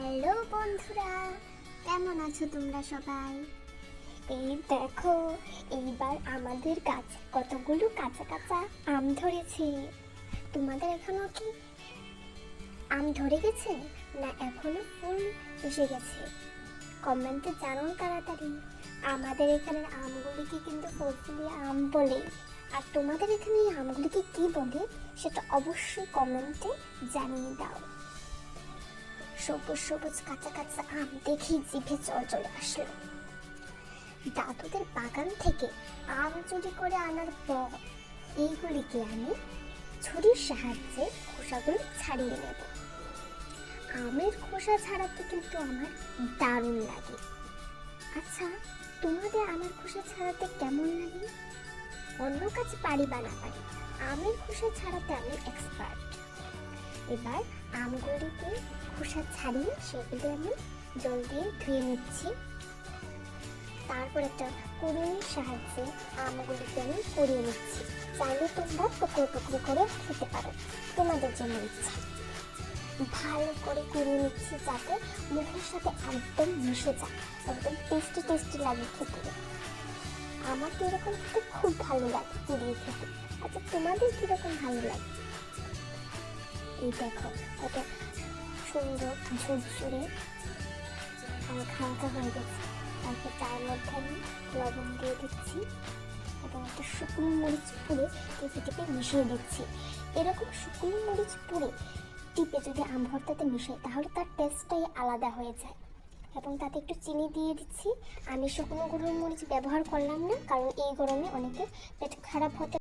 Hello বন্ধুরা, কেমন আছো তোমরা সবাই? এই দেখো, এইবার আমাদের গাছে, কতগুলো কাঁচা কাঁচা আম ধরেছে। তোমাদের এখনও কি আম ধরে গেছে না এখনও ফুল এসে গেছে? কমেন্টে জানাও তাড়াতাড়ি। আমাদের এখানের আমগুলিকে কিন্তু ফজলি আম বলে। আর তোমাদের এখানে আমগুলিকে কি বলে, সেটা অবশ্যই কমেন্টে জানিয়ে দাও। সবুজ সবুজ কাঁচা কাঁচা আম দেখেই জিভে জল চলে আসলো। দাদুদের বাগান থেকে আম চুরি করে আনার পর এইগুলিকে আমি ছুরির সাহায্যে খোসাগুলো ছাড়িয়ে নেব। আমের খোসা ছাড়াতে কিন্তু আমার দারুণ লাগে। আচ্ছা তোমাদের আমের খোসা ছাড়াতে কেমন লাগে? অন্য কাজ পারি বা না পারি আমের খোসা ছাড়াতে আমি এক্সপার্ট এবার আমগুলিকে খোসা ছাড়িয়ে সেগুলি আমি জল দিয়ে ধুয়ে নিচ্ছি। তারপর একটা কুড়ির সাহায্যে আমগুলিকে আমি কুড়িয়ে নিচ্ছি। চাইলে তোমরা টুকরো টুকরো করে খেতে পারো, তোমাদের জন্য ইচ্ছা। ভালো করে কুড়িয়ে নিচ্ছি যাতে মুখের সাথে একদম মিশে যায়, একদম টেস্টি টেস্টি লাগে খেতে। আমার তো এরকম খুব ভালো লাগে কুড়িয়ে খেতে। আচ্ছা তোমাদের কীরকম ভালো লাগে? এই দেখো কত সুন্দর ঝুরঝুরে হালকা হালকা হয়ে গেছে। তারপর তার মধ্যে আমি লবণ দিয়ে দিচ্ছি এবং একটা শুকনো মরিচ পুড়ে টিপে টিপে মিশিয়ে দিচ্ছি। এরকম শুকনো মরিচ পুড়ে টিপে যদি আম ভর্তাতে মিশাই, তাহলে তার টেস্টটাই আলাদা হয়ে যায়। এবং তাতে একটু চিনি দিয়ে দিচ্ছি। আমি শুকনো গুঁড়ো মরিচ ব্যবহার করলাম না, কারণ এই গরমে অনেকে পেট খারাপ হতে